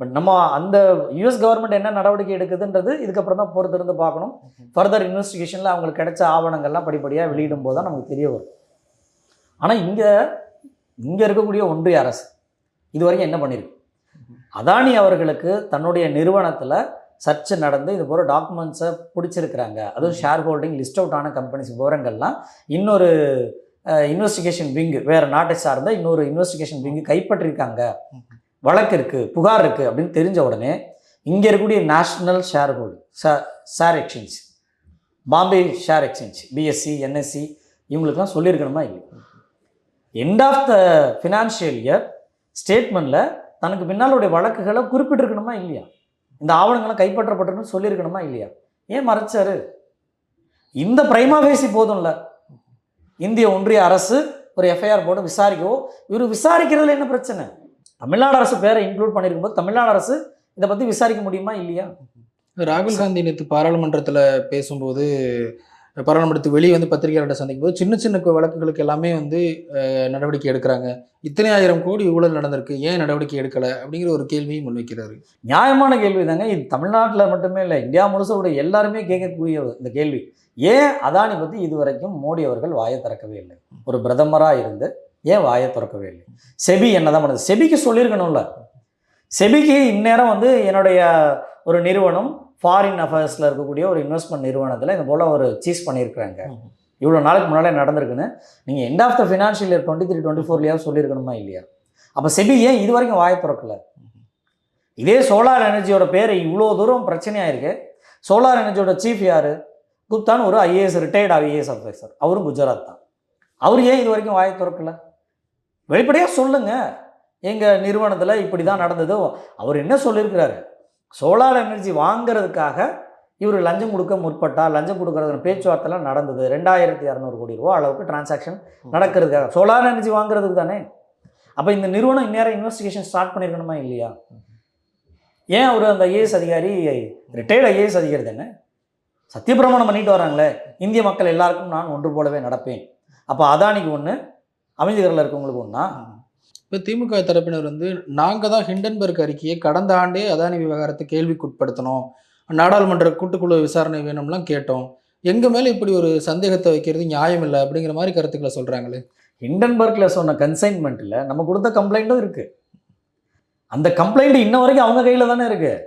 பட் நம்ம அந்த யூஎஸ் கவர்மெண்ட் என்ன நடவடிக்கை எடுக்குதுன்றது இதுக்கப்புறம் தான் பொறுத்திருந்து பார்க்கணும். ஃபர்தர் இன்வெஸ்டிகேஷனில் அவங்களுக்கு கிடைச்ச ஆவணங்கள்லாம் படிப்படியாக வெளியிடும் போது தான் நமக்கு தெரிய வரும். ஆனால் இங்கே இங்கே இருக்கக்கூடிய ஒன்றிய அரசு இது வரைக்கும் என்ன பண்ணியிருக்கு அதானி அவர்களுக்கு தன்னுடைய நிறுவனத்தில் சர்ச்சை நடந்து இது போகிற டாக்குமெண்ட்ஸை பிடிச்சிருக்கிறாங்க. அதுவும் ஷேர் ஹோல்டிங் லிஸ்ட் அவுட் ஆன கம்பெனிஸ் விவரங்கள்லாம். இன்னொரு இன்வெஸ்டிகேஷன் விங்கு வேறு நாட்டை சார்ந்த இன்னொரு இன்வெஸ்டிகேஷன் விங்கு கைப்பற்றிருக்காங்க. வழக்கு இருக்குது புகார் இருக்குது அப்படின்னு தெரிஞ்ச உடனே இங்கே இருக்கக்கூடிய national share holding share exchange Bombay share exchange BSE NSE இவங்களுக்குலாம் சொல்லியிருக்கணுமா இல்லை end of the financial year ஸ்டேட்மெண்ட்டில் தனக்கு பின்னாலுடைய வழக்குகளை குறிப்பிட்டிருக்கணுமா இல்லையா? இந்த ஆவணங்களை கைப்பற்றப்பட்டிருக்குன்னு சொல்லியிருக்கணுமா இல்லையா? ஏன் மறைச்சாரு? இந்த பிரைமாவேசி போதும்ல. இந்திய ஒன்றிய அரசு ஒரு எஃப்ஐஆர் போட்டு விசாரிக்கவோ இவர் விசாரிக்கிறதுல என்ன பிரச்சனை? தமிழ்நாடு அரசு பேரை இன்க்ளூட் பண்ணியிருக்கும் போது தமிழ்நாடு அரசு இதை பற்றி விசாரிக்க முடியுமா இல்லையா? ராகுல் காந்தி நேற்று பாராளுமன்றத்தில் பேசும்போது பாராளுமன்றத்துக்கு வெளியே வந்து பத்திரிகையாளர்கிட்ட சந்திக்கும் போது சின்ன சின்ன வழக்குகளுக்கு எல்லாமே வந்து நடவடிக்கை எடுக்கிறாங்க. இத்தனை ஆயிரம் கோடி ஊழல் நடந்திருக்கு ஏன் நடவடிக்கை எடுக்கலை அப்படிங்கிற ஒரு கேள்வியும் முன்வைக்கிறாரு. நியாயமான கேள்வி தாங்க. இது தமிழ்நாட்டில் மட்டுமே இல்லை இந்தியா முழுசோட எல்லாருமே கேட்கக்கூடிய இந்த கேள்வி. ஏன் அதானி பற்றி இதுவரைக்கும் மோடி அவர்கள் வாயை திறக்கவே இல்லை? ஒரு பிரதமராக இருந்து ஏன் வாயை திறக்கவே இல்லை? செபி என்னதான் பண்ணுது? செபிக்கு சொல்லியிருக்கணும்ல. செபிக்கு இந்நேரம் வந்து என்னுடைய ஒரு நிறுவனம் ஃபாரின் அஃபேர்ஸில் இருக்கக்கூடிய ஒரு இன்வெஸ்ட்மெண்ட் நிறுவனத்தில் இது போல் ஒரு சீஸ் பண்ணியிருக்கிறாங்க இவ்வளோ நாளுக்கு முன்னாலே நடந்திருக்குன்னு. நீங்கள் end of the financial year twenty three twenty ஃபோர்லேயாவது சொல்லியிருக்கணுமா இல்லையா? அப்போ செபி ஏன் இது வரைக்கும் வாயை திறக்கல? இதே சோலார் எனர்ஜியோட பேர் இவ்வளோ தூரம் பிரச்சனையாக இருக்கு சோலார் எனர்ஜியோட சீஃப் யார்? குப்தான்னு ஒரு ஐஏஎஸ் ரிட்டையர்ட் ஐஏஎஸ் ஆஃபீஸர் அவரும் குஜராத் தான். அவர் ஏன் இது வரைக்கும் வாயை திறக்கல? வெளிப்படையாக சொல்லுங்க. எங்கள் நிறுவனத்தில் இப்படி தான் நடந்தது. அவர் என்ன சொல்லியிருக்கிறாரு? சோலார் எனர்ஜி வாங்குறதுக்காக இவர் லஞ்சம் கொடுக்க முற்பட்டா லஞ்சம் கொடுக்கறதுக்கு பேச்சுவார்த்தைலாம் நடந்தது. ரெண்டாயிரத்தி இரநூறு கோடி ரூபா அளவுக்கு டிரான்சாக்ஷன் நடக்கிறதுக்காக. சோலார் எனர்ஜி வாங்குறதுக்கு தானே? அப்போ இந்த நிறுவனம் இந்நேரம் இன்வெஸ்டிகேஷன் ஸ்டார்ட் பண்ணியிருக்கணுமா இல்லையா? ஏன் அவர் அந்த ஐஏஎஸ் அதிகாரி ரிட்டையர்டு ஐஏஎஸ் அதிகாரி தானே? சத்தியப்பிரமாணம் பண்ணிட்டு வராங்களே. இந்திய மக்கள் எல்லாருக்கும் நான் ஒன்று போலவே நடப்பேன். அப்போ அதானிக்கு ஒன்று அமைதிகரில் இருக்கவங்களுக்கு ஒன்றா இப்போ திமுக தரப்பினர் வந்து நாங்கள் தான் ஹிண்டன்பர்க் அறிக்கையை கடந்த ஆண்டே அதானி விவகாரத்தை கேள்விக்குட்படுத்தணும் நாடாளுமன்ற கூட்டுக்குழு விசாரணை வேணும்லாம் கேட்டோம். எங்கள் மேலே இப்படி ஒரு சந்தேகத்தை வைக்கிறது நியாயம் இல்லை அப்படிங்கிற மாதிரி கருத்துக்களை சொல்கிறாங்களே ஹிண்டன்பர்க்கில் சொன்ன கன்சைன்மெண்ட்டில் நம்ம கொடுத்த கம்ப்ளைண்ட்டும் இருக்குது அந்த கம்ப்ளைண்ட் இன்ன வரைக்கும் அவங்க கையில் தானே இருக்குது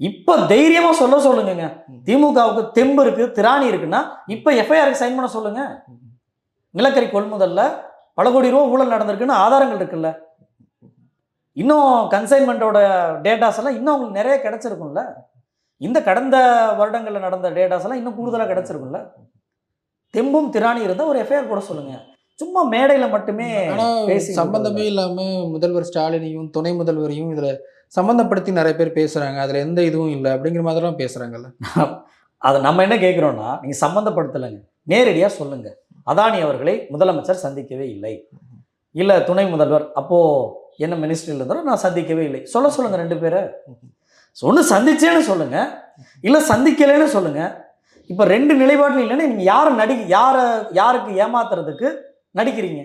இப்போ தைரியமாக சொல்ல சொல்லுங்கங்க. திமுகவுக்கு தெம்பு இருக்குது திராணி இருக்குன்னா இப்போ எஃப்ஐஆருக்கு சைன் பண்ண சொல்லுங்கள் நிலக்கரி கொள்முதலில் பல கோடி ரூபா ஊழல் நடந்திருக்குன்னு ஆதாரங்கள் இருக்குல்ல. இன்னும் கன்சைன்மெண்ட்டோட டேட்டாஸ் எல்லாம் இன்னும் அவங்களுக்கு நிறைய கிடைச்சிருக்கும்ல. இந்த கடந்த வருடங்களில் நடந்த டேட்டாஸ் எல்லாம் இன்னும் கூடுதலாக கிடைச்சிருக்கும்ல. தெம்பும் திராணி இருந்தால் ஒரு எஃப்ஐஆர் போட சொல்லுங்க. சும்மா மேடையில மட்டுமே சம்பந்தமே இல்லாம முதல்வர் ஸ்டாலினையும் துணை முதல்வரையும் இதுல சம்பந்தப்படுத்தி நிறைய பேர் பேசுறாங்க. அதுல எந்த இதுவும் இல்லை அப்படிங்கிற மாதிரிலாம் பேசுறாங்கல்ல. அதை நம்ம என்ன கேட்குறோம்னா நீங்க சம்மந்தப்படுத்தலைங்க நேரடியா சொல்லுங்க. அதானி அவர்களை முதலமைச்சர் சந்திக்கவே இல்லை. இல்லை துணை முதல்வர் அப்போது என்ன மினிஸ்டர் இருந்தாலும் நான் சந்திக்கவே இல்லை. சொல்ல சொல்லுங்கள் ரெண்டு பேரை. ஒன்று சந்திச்சேன்னு சொல்லுங்கள் இல்லை சந்திக்கலைன்னு சொல்லுங்கள் இப்போ ரெண்டு நிலைப்பாட்டில் இல்லைன்னா நீங்கள் யாரை நடி யாரை யாருக்கு ஏமாத்துறதுக்கு நடிக்கிறீங்க?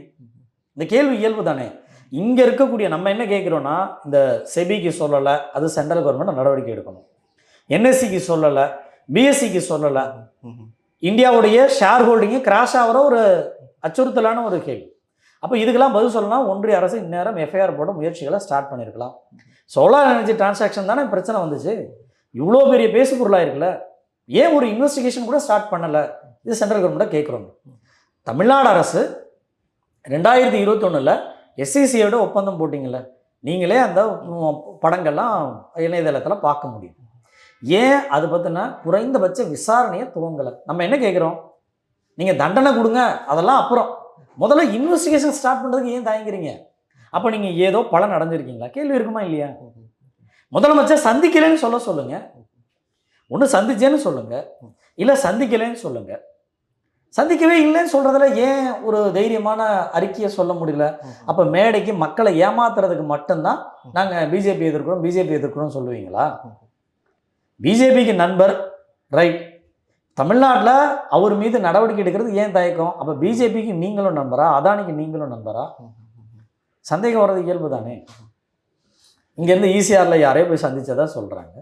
இந்த கேள்வி இயல்பு தானே. இங்கே இருக்கக்கூடிய நம்ம என்ன கேட்குறோன்னா இந்த செபிக்கு சொல்லலை அது சென்ட்ரல் கவர்மெண்ட் நடவடிக்கை எடுக்கணும். என்எஸ்சிக்கு சொல்லலை பிஎஸ்சிக்கு சொல்லலை. இந்தியாவுடைய ஷேர் ஹோல்டிங்கு கிராஷ் ஆகிற ஒரு அச்சுறுத்தலான ஒரு கேள்வி. அப்போ இதுக்கெல்லாம் பதில் சொல்லலாம் ஒன்றிய அரசு இந்நேரம் எஃப்ஐஆர் போட முயற்சிகளை ஸ்டார்ட் பண்ணியிருக்கலாம். சோலார் எனர்ஜி டிரான்சாக்ஷன் தானே பிரச்சனை வந்துச்சு. இவ்வளோ பெரிய பேசு பொருளாக இருக்குல்ல ஏன் ஒரு இன்வெஸ்டிகேஷன் கூட ஸ்டார்ட் பண்ணலை? இது சென்ட்ரல் கவர்மெண்ட்டை கேட்குறோம். தமிழ்நாடு அரசு ரெண்டாயிரத்தி இருபத்தொன்னில் எஸ்சிசியோட ஒப்பந்தம் போட்டிங்கள நீங்களே அந்த படங்கள்லாம் இணையதளத்தில் பார்க்க முடியும். ஏன் அது பற்றின குறைந்தபட்ச விசாரணையை துவங்கலை? நம்ம என்ன கேட்குறோம்? நீங்கள் தண்டனை கொடுங்க அதெல்லாம் அப்புறம். முதல்ல இன்வெஸ்டிகேஷன் ஸ்டார்ட் பண்ணுறதுக்கு ஏன் தயங்குறீங்க? அப்போ நீங்கள் ஏதோ பலன் அடைஞ்சிருக்கீங்களா? கேள்வி இருக்குமா இல்லையா? முதலமைச்சர் சந்திக்கலைன்னு சொல்ல சொல்லுங்கள் ஒன்று சந்திச்சேன்னு சொல்லுங்கள் இல்லை சந்திக்கலைன்னு சொல்லுங்கள் சந்திக்கவே இல்லைன்னு சொல்கிறதுல ஏன் ஒரு தைரியமான அறிக்கையை சொல்ல முடியல? அப்போ மேடைக்கு மக்களை ஏமாத்துறதுக்கு மட்டும்தான் நாங்கள் பிஜேபி எதிர்க்கிறோம் பிஜேபி எதிர்க்கிறோம்னு சொல்லுவீங்களா? பிஜேபிக்கு நண்பர் ரைட் தமிழ்நாட்டில் அவர் மீது நடவடிக்கை எடுக்கிறது ஏன் தயக்கம்? அப்போ பிஜேபிக்கு நீங்களும் நண்பரா? அதானிக்கு நீங்களும் நண்பரா? சந்தேகம் வர்றது இயல்பு தானே. இங்கேருந்து ஈசிஆரில் யாரையோ போய் சந்திச்சதா சொல்கிறாங்க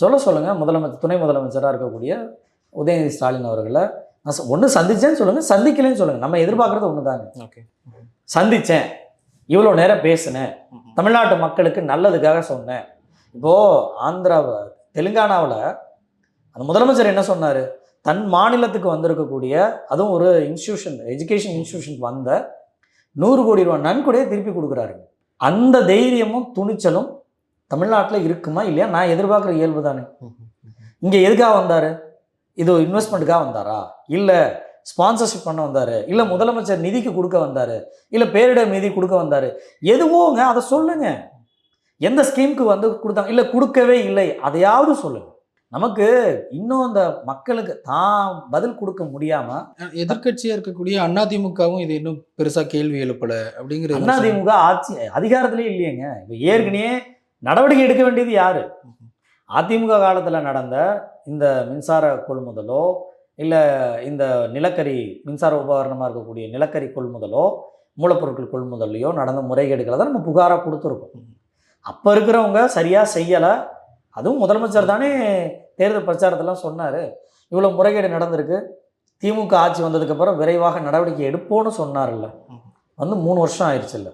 சொல்ல சொல்லுங்கள் முதலமைச்சர் துணை முதலமைச்சராக இருக்கக்கூடிய உதயநிதி ஸ்டாலின் அவர்களை நான் ஒன்று சந்திச்சேன்னு சொல்லுங்கள் சந்திக்கலைன்னு சொல்லுங்கள் நம்ம எதிர்பார்க்குறது ஒன்று தாங்க ஓகே சந்தித்தேன் இவ்வளோ நேரம் பேசினேன். தமிழ்நாட்டு மக்களுக்கு நல்லதுக்காக சொன்னேன். இப்போது ஆந்திராவை தெலுங்கானாவில் அந்த முதலமைச்சர் என்ன சொன்னார்? தன் மாநிலத்துக்கு வந்திருக்கக்கூடிய அதுவும் ஒரு இன்ஸ்டியூஷன் எஜுகேஷன் இன்ஸ்டியூஷனுக்கு வந்த நூறு கோடி ரூபா நன்கொடையை திருப்பி கொடுக்குறாரு. அந்த தைரியமும் துணிச்சலும் தமிழ்நாட்டில் இருக்குமா இல்லையா? நான் எதிர்பார்க்குற இயல்பு தானே. இங்கே எதுக்காக வந்தார்? இது இன்வெஸ்ட்மெண்ட்டுக்காக வந்தாரா? இல்லை ஸ்பான்சர்ஷிப் பண்ண வந்தார்? இல்லை முதலமைச்சர் நிதிக்கு கொடுக்க வந்தார்? இல்லை பேரிடர் நிதி கொடுக்க வந்தார்? எதுவோங்க அதை சொல்லுங்கள் எந்த ஸ்கீமுக்கு வந்து கொடுத்தாங்க இல்லை கொடுக்கவே இல்லை அதையாவது சொல்லுங்க. நமக்கு இன்னும் அந்த மக்களுக்கு தான் பதில் கொடுக்க முடியாம எதிர்க்கட்சியா இருக்கக்கூடிய அதிமுகவும் இது இன்னும் பெருசா கேள்வி எழுப்பல அப்படிங்கிறது அதிமுக ஆட்சி அதிகாரத்திலே இல்லையேங்க. இப்போ ஏற்கனவே நடவடிக்கை எடுக்க வேண்டியது யாரு? அதிமுக காலத்தில் நடந்த இந்த மின்சார கொள்முதலோ இல்லை இந்த நிலக்கரி மின்சார உபகரணமாக இருக்கக்கூடிய நிலக்கரி கொள்முதலோ மூலப்பொருட்கள் கொள்முதல்லையோ நடந்த முறைகேடுகளை தான் நம்ம புகாராக கொடுத்துருக்கோம். அப்போ இருக்கிறவங்க சரியாக செய்யலை. அதுவும் முதலமைச்சர் தானே தேர்தல் பிரச்சாரத்தெல்லாம் சொன்னார். இவ்வளோ முறைகேடு நடந்திருக்கு. திமுக ஆட்சி வந்ததுக்கப்புறம் விரைவாக நடவடிக்கை எடுப்போன்னு சொன்னார்ல வந்து மூணு வருஷம் ஆயிடுச்சு இல்லை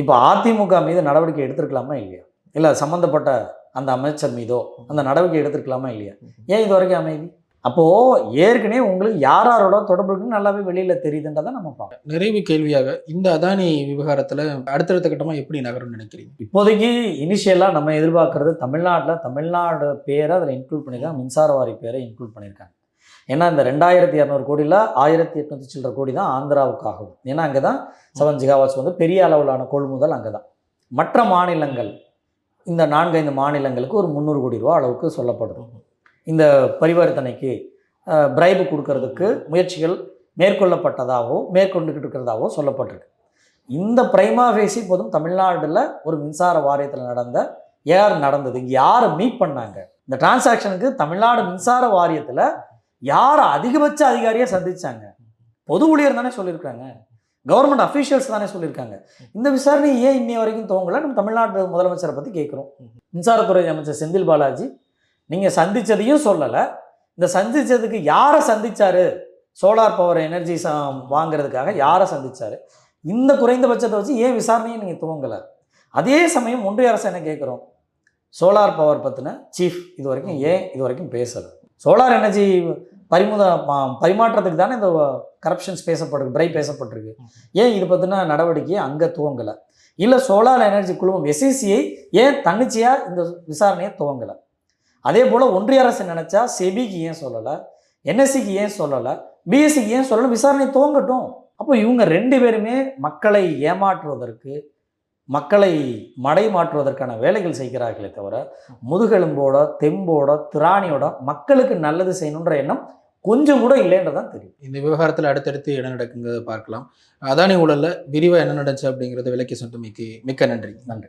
இப்போ அதிமுக மீது நடவடிக்கை எடுத்திருக்கலாமா இல்லையா? இல்லை சம்மந்தப்பட்ட அந்த அமைச்சர் மீதோ அந்த நடவடிக்கை எடுத்திருக்கலாமா இல்லையா? ஏன் இது வரைக்கும் அமைதி? அப்போது ஏற்கனவே உங்களுக்கு யார் யாரோட தொடர்பு இருக்குன்னு நல்லாவே வெளியில் தெரியுதுன்றதை நம்ம பார்க்கணும் நிறைவு கேள்வியாக இந்த அதானி விவகாரத்துல அடுத்தடுத்த கட்டமா எப்படி நகரும்னு நினைக்கிறீங்க? இப்போதைக்கு இனிஷியலாக நம்ம எதிர்பார்க்கறது தமிழ்நாட்டில் தமிழ்நாடு பேரை அதில் இன்க்ளூட் பண்ணியிருக்காங்க. மின்சார வாரி பேரை இன்க்ளூட் பண்ணியிருக்காங்க. ஏன்னா இந்த ரெண்டாயிரத்தி இரநூறு கோடியில் ஆயிரத்தி எட்நூற்றி சில்லற கோடி தான் ஆந்திராவுக்காகும் ஏன்னா அங்கே தான் செவன் ஜிகாவாட்ஸ் வந்து பெரிய அளவிலான கொள்முதல் அங்கே தான் மற்ற மாநிலங்கள் இந்த நான்கைந்து மாநிலங்களுக்கு ஒரு முந்நூறு கோடி ரூபா அளவுக்கு சொல்லப்படுது இந்த பரிவர்த்தனைக்கு பிரைபு கொடுக்கறதுக்கு முயற்சிகள் மேற்கொள்ளப்பட்டதாகவோ மேற்கொண்டுக்கிட்டு இருக்கிறதாகவோ சொல்லப்பட்டிருக்கு. இந்த பிரைமா ஃபேஸி போதும் தமிழ்நாட்டில் ஒரு மின்சார வாரியத்தில் நடந்த யார் நடந்தது. இங்கே யாரை மீட் பண்ணாங்க? இந்த டிரான்சாக்ஷனுக்கு தமிழ்நாடு மின்சார வாரியத்தில் யார் அதிகபட்ச அதிகாரியை சந்திச்சாங்க? பொது ஊழியர் தானே சொல்லியிருக்காங்க. கவர்மெண்ட் அஃபீஷியல்ஸ் தானே சொல்லியிருக்காங்க. இந்த விசாரணை ஏன் இன்னி வரைக்கும் தோங்கலை நம்ம தமிழ்நாடு முதலமைச்சரை பற்றி கேட்குறோம். மின்சாரத்துறை அமைச்சர் செந்தில் பாலாஜி நீங்கள் சந்தித்ததையும் சொல்லலை. இந்த சந்திச்சதுக்கு யாரை சந்தித்தார் சோலார் பவர் எனர்ஜி வாங்கிறதுக்காக வாங்குறதுக்காக யாரை சந்தித்தார் இந்த குறைந்தபட்சத்தை வச்சு ஏன் விசாரணையும் நீங்கள் துவங்கலை? அதே சமயம் ஒன்றிய அரசு என்ன கேட்குறோம் சோலார் பவர் பற்றின சீஃப் இது வரைக்கும் ஏன் இது வரைக்கும் பேசலை? சோலார் எனர்ஜி பரிமுத பரிமாற்றத்துக்கு தானே இந்த கரப்ஷன்ஸ் பேசப்பட்டிருக்கு பிரை பேசப்பட்டிருக்கு. ஏன் இது பற்றின நடவடிக்கையை அங்கே துவங்கலை? இல்லை சோலார் எனர்ஜி குழுமம் எஸ்இசிஐ ஏன் தன்னிச்சையாக இந்த விசாரணையை துவங்கலை? அதே போல் ஒன்றிய அரசு நினச்சா செபிக்கு ஏன் சொல்லலை? என்எஸ்சிக்கு ஏன் சொல்லலை? பிஎஸ்சிக்கு ஏன் சொல்லலை? விசாரணை துவங்கட்டும். அப்போ இவங்க ரெண்டு பேருமே மக்களை ஏமாற்றுவதற்கு மக்களை மடை மாற்றுவதற்கான வேலைகள் செய்கிறார்களே தவிர முதுகெலும்போட தெம்போட திராணியோட மக்களுக்கு நல்லது செய்யணுன்ற எண்ணம் கொஞ்சம் கூட இல்லைன்றதான் தெரியும். இந்த விவகாரத்தில் அடுத்தடுத்து என்ன நடக்குங்கிறத பார்க்கலாம். அதானி ஊழல்ல விரிவாக என்ன நடந்துச்சு அப்படிங்கிறத விளக்கி சொன்னமைக்கு மிக்க நன்றி. நன்றி.